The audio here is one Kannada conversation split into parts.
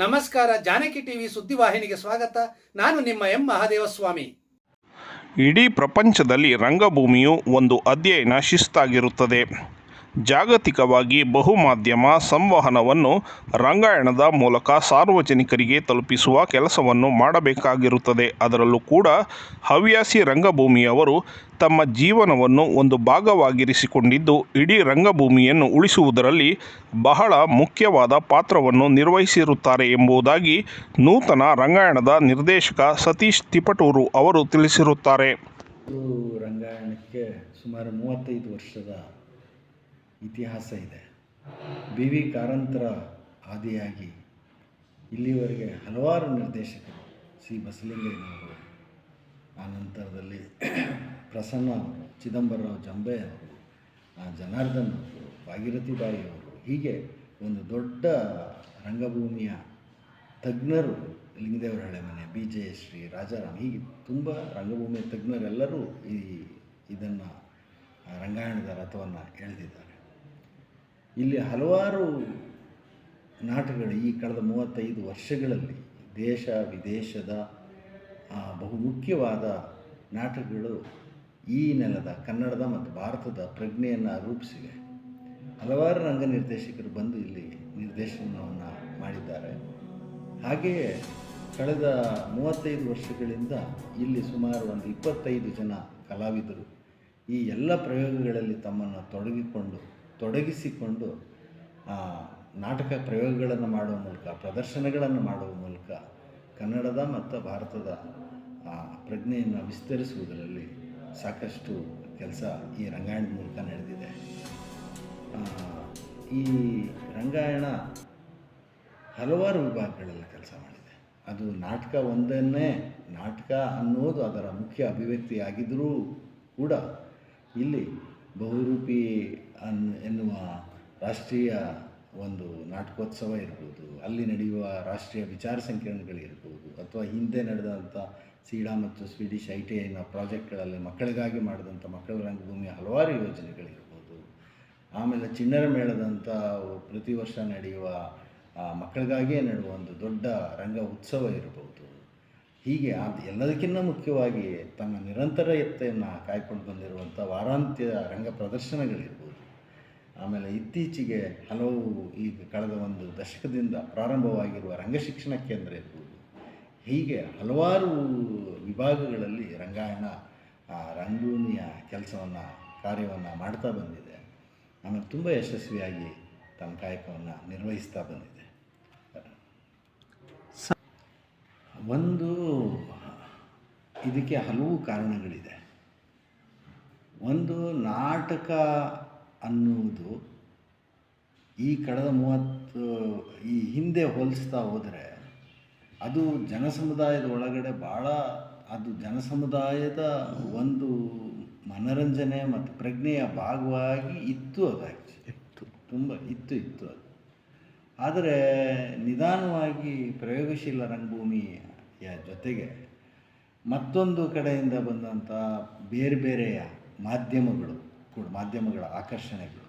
ನಮಸ್ಕಾರ, ಜಾನಕಿ ಟಿವಿ ಸುದ್ದಿವಾಹಿನಿಗೆ ಸ್ವಾಗತ. ನಾನು ನಿಮ್ಮ ಎಂ ಮಹಾದೇವಸ್ವಾಮಿ. ಇಡೀ ಪ್ರಪಂಚದಲ್ಲಿ ರಂಗಭೂಮಿಯು ಒಂದು ಅಧ್ಯಯನ ಶಿಸ್ತಾಗಿರುತ್ತದೆ. ಜಾಗತಿಕವಾಗಿ ಬಹುಮಾಧ್ಯಮ ಸಂವಹನವನ್ನು ರಂಗಾಯಣದ ಮೂಲಕ ಸಾರ್ವಜನಿಕರಿಗೆ ತಲುಪಿಸುವ ಕೆಲಸವನ್ನು ಮಾಡಬೇಕಾಗಿರುತ್ತದೆ. ಅದರಲ್ಲೂ ಕೂಡ ಹವ್ಯಾಸಿ ರಂಗಭೂಮಿಯವರು ತಮ್ಮ ಜೀವನವನ್ನು ಒಂದು ಭಾಗವಾಗಿರಿಸಿಕೊಂಡಿದ್ದು, ಇಡೀ ರಂಗಭೂಮಿಯನ್ನು ಉಳಿಸುವುದರಲ್ಲಿ ಬಹಳ ಮುಖ್ಯವಾದ ಪಾತ್ರವನ್ನು ನಿರ್ವಹಿಸಿರುತ್ತಾರೆ ಎಂಬುದಾಗಿ ನೂತನ ರಂಗಾಯಣದ ನಿರ್ದೇಶಕ ಸತೀಶ್ ತಿಪಟೂರು ಅವರು ತಿಳಿಸಿರುತ್ತಾರೆ. ರಂಗಾಯಣಕ್ಕೆ ಸುಮಾರು ಮೂವತ್ತೈದು ವರ್ಷದ ಇತಿಹಾಸ ಇದೆ. ಬಿ. ವಿ. ಕಾರಂತರ ಆದಿಯಾಗಿ ಇಲ್ಲಿವರೆಗೆ ಹಲವಾರು ನಿರ್ದೇಶಕರು ಸಿ. ಬಸಲಿಂಗಯ್ಯನವರು, ಆ ನಂತರದಲ್ಲಿ ಪ್ರಸನ್ನ ಚಿದಂಬರರಾವ್ ಜಂಬೆ ಅವರು ಜನಾರ್ದನ್ ಅವರು, ಭಾಗೀರಥಿ ಬಾಯಿ ಅವರು, ಹೀಗೆ ಒಂದು ದೊಡ್ಡ ರಂಗಭೂಮಿಯ ತಜ್ಞರು ಲಿಂಗದೇವರ ಹಳೆಮನೆ ಬಿ. ಜಯಶ್ರೀ ರಾಜಾರಾಮ್, ಹೀಗೆ ತುಂಬ ರಂಗಭೂಮಿಯ ತಜ್ಞರೆಲ್ಲರೂ ಈ ಇದನ್ನು ರಂಗಾಯಣದ ರಥವನ್ನು ಎಳೆದಿದ್ದಾರೆ. ಇಲ್ಲಿ ಹಲವಾರು ನಾಟಕಗಳು ಈ ಕಳೆದ ಮೂವತ್ತೈದು ವರ್ಷಗಳಲ್ಲಿ ದೇಶ ವಿದೇಶದ ಆ, ಬಹುಮುಖ್ಯವಾದ ನಾಟಕಗಳು ಈ ನೆಲದ ಕನ್ನಡದ ಮತ್ತು ಭಾರತದ ಪ್ರಜ್ಞೆಯನ್ನು ರೂಪಿಸಿವೆ. ಹಲವಾರು ರಂಗ ನಿರ್ದೇಶಕರು ಬಂದು ಇಲ್ಲಿ ನಿರ್ದೇಶನವನ್ನು ಮಾಡಿದ್ದಾರೆ. ಹಾಗೆಯೇ ಕಳೆದ ಮೂವತ್ತೈದು ವರ್ಷಗಳಿಂದ ಇಲ್ಲಿ ಸುಮಾರು ಒಂದು ಇಪ್ಪತ್ತೈದು ಜನ ಕಲಾವಿದರು. ಈ ಎಲ್ಲ ಪ್ರಯೋಗಗಳಲ್ಲಿ ತಮ್ಮನ್ನು ತೊಡಗಿಕೊಂಡು ತೊಡಗಿಸಿಕೊಂಡು ನಾಟಕ ಪ್ರಯೋಗಗಳನ್ನು ಮಾಡುವ ಮೂಲಕ, ಪ್ರದರ್ಶನಗಳನ್ನು ಮಾಡುವ ಮೂಲಕ ಕನ್ನಡದ ಮತ್ತು ಭಾರತದ ಪ್ರಜ್ಞೆಯನ್ನು ವಿಸ್ತರಿಸುವುದರಲ್ಲಿ ಸಾಕಷ್ಟು ಕೆಲಸ ಈ ರಂಗಾಯಣದ ಮೂಲಕ ನಡೆದಿದೆ. ಈ ರಂಗಾಯಣ ಹಲವಾರು ವಿಭಾಗಗಳಲ್ಲಿ ಕೆಲಸ ಮಾಡಿದೆ. ಅದು ನಾಟಕ ಒಂದನ್ನೇ, ನಾಟಕ ಅನ್ನೋದು ಅದರ ಮುಖ್ಯ ಅಭಿವ್ಯಕ್ತಿಯಾಗಿದ್ದರೂ ಕೂಡ ಇಲ್ಲಿ ಬಹುರೂಪಿ ಅನ್, ಎನ್ನುವ ರಾಷ್ಟ್ರೀಯ ಒಂದು ನಾಟಕೋತ್ಸವ ಇರ್ಬೋದು, ಅಲ್ಲಿ ನಡೆಯುವ ರಾಷ್ಟ್ರೀಯ ವಿಚಾರ ಸಂಕಿರಣಗಳಿರ್ಬೋದು, ಅಥವಾ ಹಿಂದೆ ನಡೆದಂಥ ಸೀಡಾ ಮತ್ತು ಸ್ವೀಡಿಷ್ ಐ ಟಿ ಐನ ಪ್ರಾಜೆಕ್ಟ್ಗಳಲ್ಲಿ ಮಕ್ಕಳಿಗಾಗಿ ಮಾಡಿದಂಥ ಮಕ್ಕಳ ರಂಗಭೂಮಿಯ ಹಲವಾರು ಯೋಜನೆಗಳಿರ್ಬೋದು. ಆಮೇಲೆ ಚಿಣ್ಣರ ಮೇಳದಂಥ ಪ್ರತಿ ವರ್ಷ ನಡೆಯುವ ಮಕ್ಕಳಿಗಾಗಿಯೇ ನಡೆಯುವ ಒಂದು ದೊಡ್ಡ ರಂಗ ಉತ್ಸವ ಇರ್ಬೋದು. ಹೀಗೆ ಅದು ಎಲ್ಲದಕ್ಕಿಂತ ಮುಖ್ಯವಾಗಿ ತನ್ನ ನಿರಂತರತೆಯನ್ನು ಕಾಯ್ಕೊಂಡು ಬಂದಿರುವಂಥ ವಾರಾಂತ್ಯ ರಂಗ ಪ್ರದರ್ಶನಗಳಿರ್ಬೋದು. ಆಮೇಲೆ ಇತ್ತೀಚೆಗೆ ಹಲವು ಈಗ ಕಳೆದ ಒಂದು ದಶಕದಿಂದ ಪ್ರಾರಂಭವಾಗಿರುವ ರಂಗಶಿಕ್ಷಣ ಕೇಂದ್ರ ಇರ್ಬೋದು. ಹೀಗೆ ಹಲವಾರು ವಿಭಾಗಗಳಲ್ಲಿ ರಂಗಾಯಣ ರಂಗಭೂಮಿಯ ಕೆಲಸವನ್ನು, ಕಾರ್ಯವನ್ನು ಮಾಡ್ತಾ ಬಂದಿದೆ. ಆಮೇಲೆ ತುಂಬ ಯಶಸ್ವಿಯಾಗಿ ತನ್ನ ಕಾಯಕವನ್ನು ನಿರ್ವಹಿಸ್ತಾ ಬಂದಿದೆ. ಒಂದು ಇದಕ್ಕೆ ಹಲವು ಕಾರಣಗಳಿದೆ. ಒಂದು ನಾಟಕ ಅನ್ನುವುದು ಈ ಕಳೆದ ಮೂವತ್ತು ಈ ಹಿಂದೆ ಹೋಲಿಸ್ತಾ ಹೋದರೆ ಅದು ಜನಸಮುದಾಯದ ಒಳಗಡೆ ಭಾಳ ಅದು ಜನಸಮುದಾಯದ ಒಂದು ಮನರಂಜನೆ ಮತ್ತು ಪ್ರಜ್ಞೆಯ ಭಾಗವಾಗಿ ಇತ್ತು ಅದು ಆ್ಯಕ್ಚುಲಿ ಇತ್ತು. ತುಂಬ ಇತ್ತು ಇತ್ತು ಅದು. ಆದರೆ ನಿಧಾನವಾಗಿ ಪ್ರಯೋಗಶೀಲ ರಂಗಭೂಮಿಯ ಜೊತೆಗೆ ಮತ್ತೊಂದು ಕಡೆಯಿಂದ ಬಂದಂಥ ಬೇರೆ ಬೇರೆಯ ಮಾಧ್ಯಮಗಳು ಕೂಡ ಮಾಧ್ಯಮಗಳ ಆಕರ್ಷಣೆಗಳು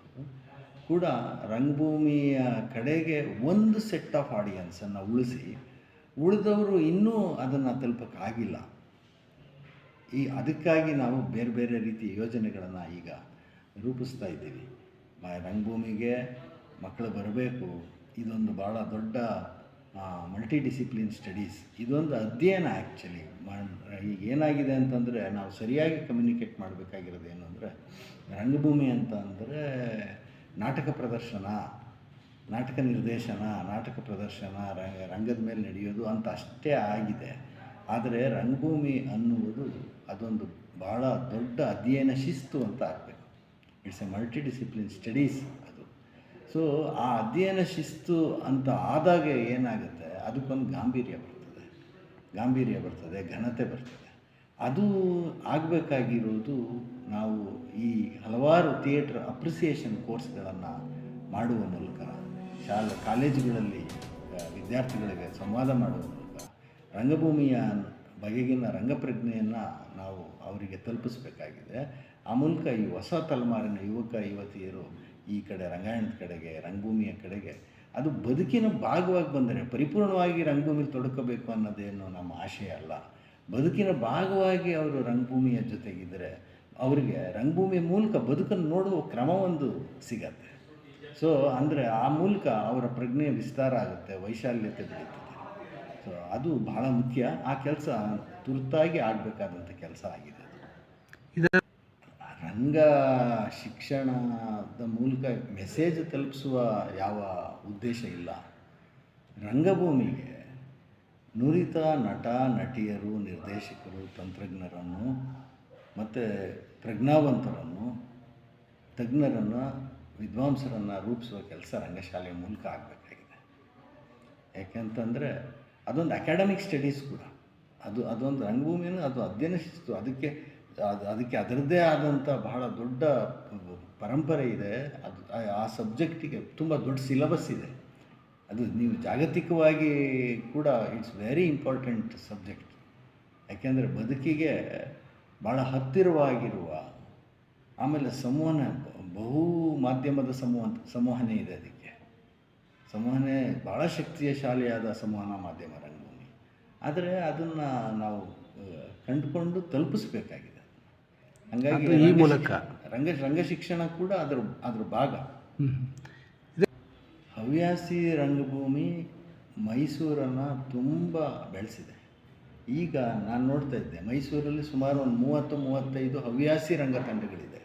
ಕೂಡ ರಂಗಭೂಮಿಯ ಕಡೆಗೆ ಒಂದು ಸೆಟ್ ಆಫ್ ಆಡಿಯನ್ಸನ್ನು ಉಳಿಸಿ, ಉಳಿದವರು ಇನ್ನೂ ಅದನ್ನು ತಲುಪಕ್ಕಾಗಿಲ್ಲ ಈ ಅದಕ್ಕಾಗಿ ನಾವು ಬೇರೆ ಬೇರೆ ರೀತಿಯ ಯೋಜನೆಗಳನ್ನು ಈಗ ರೂಪಿಸ್ತಾ ಇದ್ದೀವಿ. ರಂಗಭೂಮಿಗೆ ಮಕ್ಕಳು ಬರಬೇಕು, ಇದೊಂದು ಭಾಳ ದೊಡ್ಡ ಮಲ್ಟಿ ಡಿಸಿಪ್ಲಿನ್ ಸ್ಟಡೀಸ್ ಇದೊಂದು ಅಧ್ಯಯನ ಆ್ಯಕ್ಚುಲಿ ಈಗ ಏನಾಗಿದೆ ಅಂತಂದರೆ ನಾವು ಸರಿಯಾಗಿ ಕಮ್ಯುನಿಕೇಟ್ ಮಾಡಬೇಕಾಗಿರೋದು ಏನು ಅಂದರೆ, ರಂಗಭೂಮಿ ಅಂತ ಅಂದರೆ ನಾಟಕ ಪ್ರದರ್ಶನ, ನಾಟಕ ನಿರ್ದೇಶನ, ನಾಟಕ ಪ್ರದರ್ಶನ ರಂಗ ರಂಗದ ಮೇಲೆ ನಡೆಯೋದು ಅಂತ ಅಷ್ಟೇ ಆಗಿದೆ. ಆದರೆ ರಂಗಭೂಮಿ ಅನ್ನುವುದು ಅದೊಂದು ಭಾಳ ದೊಡ್ಡ ಅಧ್ಯಯನ ಶಿಸ್ತು ಅಂತ ಆಗಬೇಕು. It's a multi discipline studies so ಆ ಅಧ್ಯಯನ ಶಿಸ್ತು ಅಂತ ಆದಾಗ ಏನಾಗುತ್ತೆ? ಅದಕ್ಕೊಂದು ಗಾಂಭೀರ್ಯ ಬರ್ತದೆ. ಗಾಂಭೀರ್ಯ ಬರ್ತದೆ, ಘನತೆ ಬರ್ತದೆ. ಅದು ಆಗಬೇಕಾಗಿರೋದು ನಾವು ಈ ಹಲವಾರು ಥಿಯೇಟ್ರ್ ಅಪ್ರಿಸಿಯೇಷನ್ ಕೋರ್ಸ್ಗಳನ್ನು ಮಾಡುವ ಮೂಲಕ, ಶಾಲೆ ಕಾಲೇಜುಗಳಲ್ಲಿ ವಿದ್ಯಾರ್ಥಿಗಳಿಗೆ ಸಂವಾದ ಮಾಡುವ ಮೂಲಕ, ರಂಗಭೂಮಿಯ ಬಗೆಗಿನ ರಂಗಪ್ರಜ್ಞೆಯನ್ನು ನಾವು ಅವರಿಗೆ ತಲುಪಿಸಬೇಕಾಗಿದೆ. ಆ ಮೂಲಕ ಈ ಹೊಸ ತಲೆಮಾರಿನ ಯುವಕ, ಯುವತಿಯರು ಈ ಕಡೆ ರಂಗಾಯಣದ ಕಡೆಗೆ, ರಂಗಭೂಮಿಯ ಕಡೆಗೆ, ಅದು ಬದುಕಿನ ಭಾಗವಾಗಿ ಬಂದರೆ, ಪರಿಪೂರ್ಣವಾಗಿ ರಂಗಭೂಮಿಲಿ ತೊಡಕಬೇಕು ಅನ್ನೋದೇನು ನಮ್ಮ ಆಶಯ ಅಲ್ಲ. ಬದುಕಿನ ಭಾಗವಾಗಿ ಅವರು ರಂಗಭೂಮಿಯ ಜೊತೆಗಿದ್ದರೆ ಅವರಿಗೆ ರಂಗಭೂಮಿ ಮೂಲಕ ಬದುಕನ್ನು ನೋಡುವ ಕ್ರಮ ಒಂದು ಸಿಗತ್ತೆ. ಸೊ ಅಂದರೆ ಆ ಮೂಲಕ ಅವರ ಪ್ರಜ್ಞೆ ವಿಸ್ತಾರ ಆಗುತ್ತೆ, ವೈಶಾಲ್ಯತೆ ಬೆಳೀತದೆ. ಸೊ ಅದು ಬಹಳ ಮುಖ್ಯ. ಆ ಕೆಲಸ ತುರ್ತಾಗಿ ಆಗಬೇಕಾದಂಥ ಕೆಲಸ ಆಗಿದೆ. ರಂಗ ಶಿಕ್ಷಣದ ಮೂಲಕ ಮೆಸೇಜ್ ತಲುಪಿಸುವ ಯಾವ ಉದ್ದೇಶ ಇಲ್ಲ. ರಂಗಭೂಮಿಗೆ ನುರಿತ ನಟ, ನಟಿಯರು, ನಿರ್ದೇಶಕರು, ತಂತ್ರಜ್ಞರನ್ನು ಮತ್ತು ಪ್ರಜ್ಞಾವಂತರನ್ನು, ತಜ್ಞರನ್ನು, ವಿದ್ವಾಂಸರನ್ನು ರೂಪಿಸುವ ಕೆಲಸ ರಂಗಶಾಲೆಯ ಮೂಲಕ ಆಗಬೇಕಾಗಿದೆ. ಯಾಕೆಂತಂದರೆ ಅದೊಂದು ಅಕಾಡೆಮಿಕ್ ಸ್ಟಡೀಸ್ ಕೂಡ. ಅದು ಅದೊಂದು ರಂಗಭೂಮಿಯನ್ನು ಅದು ಅಧ್ಯಯನ ಶಿಸ್ತು ಅದಕ್ಕೆ ಅದು ಅದಕ್ಕೆ ಅದರದ್ದೇ ಆದಂಥ ಬಹಳ ದೊಡ್ಡ ಪರಂಪರೆ ಇದೆ. ಅದು ಆ- ಸಬ್ಜೆಕ್ಟಿಗೆ ತುಂಬ ದೊಡ್ಡ ಸಿಲಬಸ್ ಇದೆ. ಅದು ನೀವು ಜಾಗತಿಕವಾಗಿ ಕೂಡ ಇಟ್ಸ್ ವೆರಿ ಇಂಪಾರ್ಟೆಂಟ್ ಸಬ್ಜೆಕ್ಟ್. ಯಾಕೆಂದರೆ ಬದುಕಿಗೆ ಭಾಳ ಹತ್ತಿರವಾಗಿರುವ ಆಮೇಲೆ ಸಂವಹನ ಬಹು ಮಾಧ್ಯಮದ ಸಂವಹನ ಸಂವಹನೆ ಇದೆ ಅದಕ್ಕೆ. ಸಂವಹನ ಭಾಳ ಶಕ್ತಿಶಾಲಿಯಾದ ಸಂವಹನ ಮಾಧ್ಯಮ ರಂಗಭೂಮಿ. ಆದರೆ ಅದನ್ನು ನಾವು ಕಂಡುಕೊಂಡು ತಲುಪಿಸ್ಬೇಕಾಗಿದೆ. ಹಾಗಾಗಿ ಈ ಮೂಲಕ. ರಂಗ ರಂಗ ಶಿಕ್ಷಣ ಕೂಡ ಅದ್ರ ಅದ್ರ ಭಾಗ. ಹವ್ಯಾಸಿ ರಂಗಭೂಮಿ ಮೈಸೂರನ್ನು ತುಂಬ ಬೆಳೆಸಿದೆ. ಈಗ ನಾನು ನೋಡ್ತಾ ಇದ್ದೆ ಮೈಸೂರಲ್ಲಿ ಸುಮಾರು ಒಂದು ಮೂವತ್ತು ಮೂವತ್ತೈದು ಹವ್ಯಾಸಿ ರಂಗ ತಂಡಗಳಿದೆ.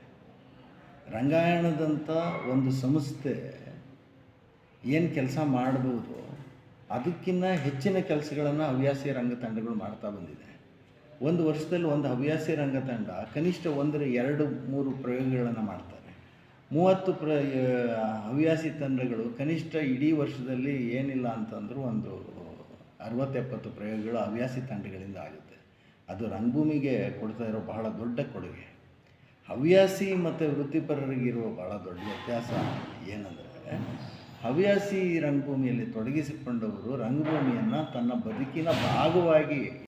ರಂಗಾಯಣದಂಥ ಒಂದು ಸಂಸ್ಥೆ ಏನು ಕೆಲಸ ಮಾಡಬಹುದು ಅದಕ್ಕಿಂತ ಹೆಚ್ಚಿನ ಕೆಲಸಗಳನ್ನು ಹವ್ಯಾಸಿ ರಂಗ ತಂಡಗಳು ಮಾಡ್ತಾ ಬಂದಿದೆ. ಒಂದು ವರ್ಷದಲ್ಲಿ ಒಂದು ಹವ್ಯಾಸಿ ರಂಗ ತಂಡ ಕನಿಷ್ಠ ಒಂದರ ಎರಡು, ಮೂರು ಪ್ರಯೋಗಗಳನ್ನು ಮಾಡ್ತಾರೆ. ಮೂವತ್ತು ಪ್ರ ಹವ್ಯಾಸಿ ತಂಡಗಳು ಕನಿಷ್ಠ ಇಡೀ ವರ್ಷದಲ್ಲಿ ಏನಿಲ್ಲ ಅಂತಂದರೂ ಒಂದು ಅರವತ್ತೆಪ್ಪತ್ತು ಪ್ರಯೋಗಗಳು ಹವ್ಯಾಸಿ ತಂಡಗಳಿಂದ ಆಗುತ್ತೆ. ಅದು ರಂಗಭೂಮಿಗೆ ಕೊಡ್ತಾ ಇರೋ ಬಹಳ ದೊಡ್ಡ ಕೊಡುಗೆ. ಹವ್ಯಾಸಿ ಮತ್ತು ವೃತ್ತಿಪರರಿಗಿರುವ ಬಹಳ ದೊಡ್ಡ ವ್ಯತ್ಯಾಸ ಏನಂದರೆ, ಹವ್ಯಾಸಿ ರಂಗಭೂಮಿಯಲ್ಲಿ ತೊಡಗಿಸಿಕೊಂಡವರು ರಂಗಭೂಮಿಯನ್ನು ತನ್ನ ಬದುಕಿನ ಭಾಗವಾಗಿ